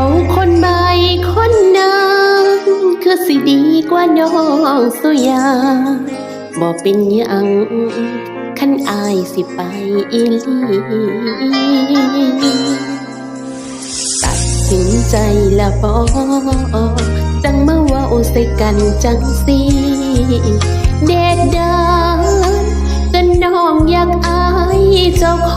าคนใบคนนางคือสิดีกว่าน้องสุยาบอกเป็นยังขันอายสิไปอีลีตัดสินใจละบอกจังมาว่าโอใส่กันจังสีเด็ดดาจนน้องอยากอายเจ้าข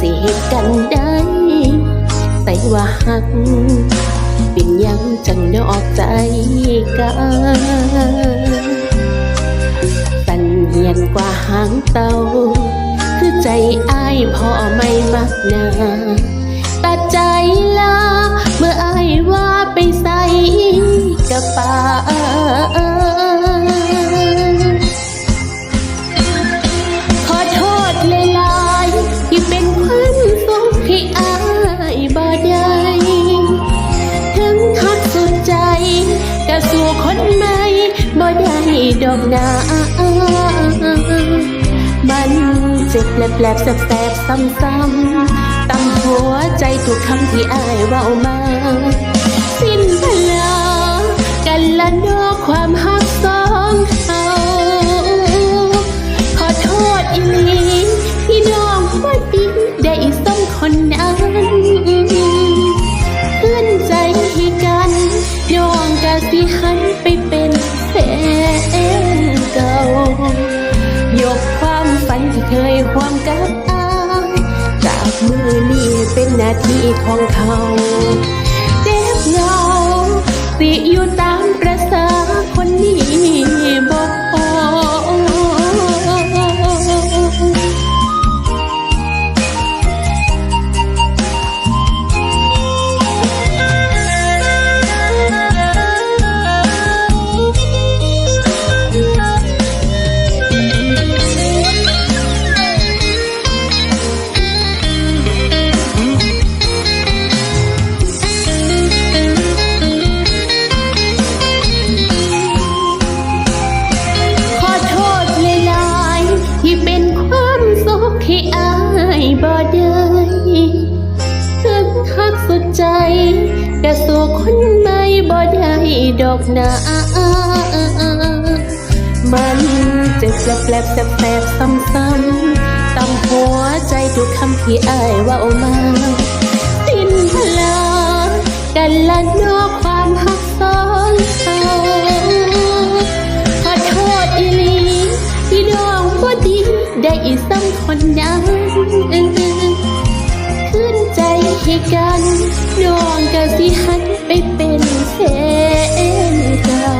สิเหตุกันได้ใส่ว่าหัก เป็นยังจังนอกใจกันสันเหียนกว่าหางเตาคือใจอ้ายพอไม่มักนาตัดใจลา เมื่ออ้ายว่าไปใส่กับป่า ดอกนามันเจ็บแปลบๆแสบๆซ้ำๆตั้งหัวใจทุกคำที่อายเว้ามา สิ้นพลากันละเนอควา ที่ของเขา เจ็บเงาสิอยู่ตา สุดใจแต่สู่คนใหม่บ่ได้ดอกนา มันเจ็บแปลบๆแสบๆซ้ำๆตำหัวใจทุกคำที่อายว่ามาสิ้นพลากันละเนอความหักซ้อนเขาขอโทษอีลีที่น้องบ่ดีได้อีสังคนนั้น ที่หันไปเป็นแฟนเก่า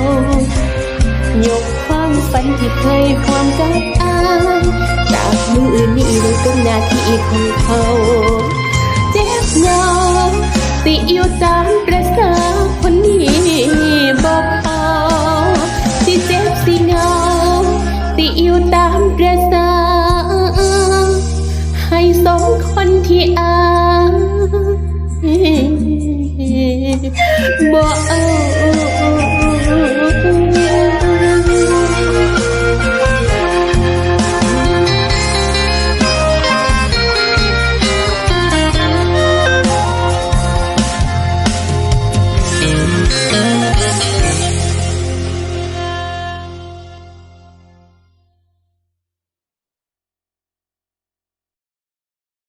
ยกความฝันที่เคยความกับอายจากมืออื่นนี่เลยก็หน้าที่ของเขาเจ็บเงาติอยู่ตามประสาคนนี้บอกเอาที่เจ็บสิเงาติอยู่ตาม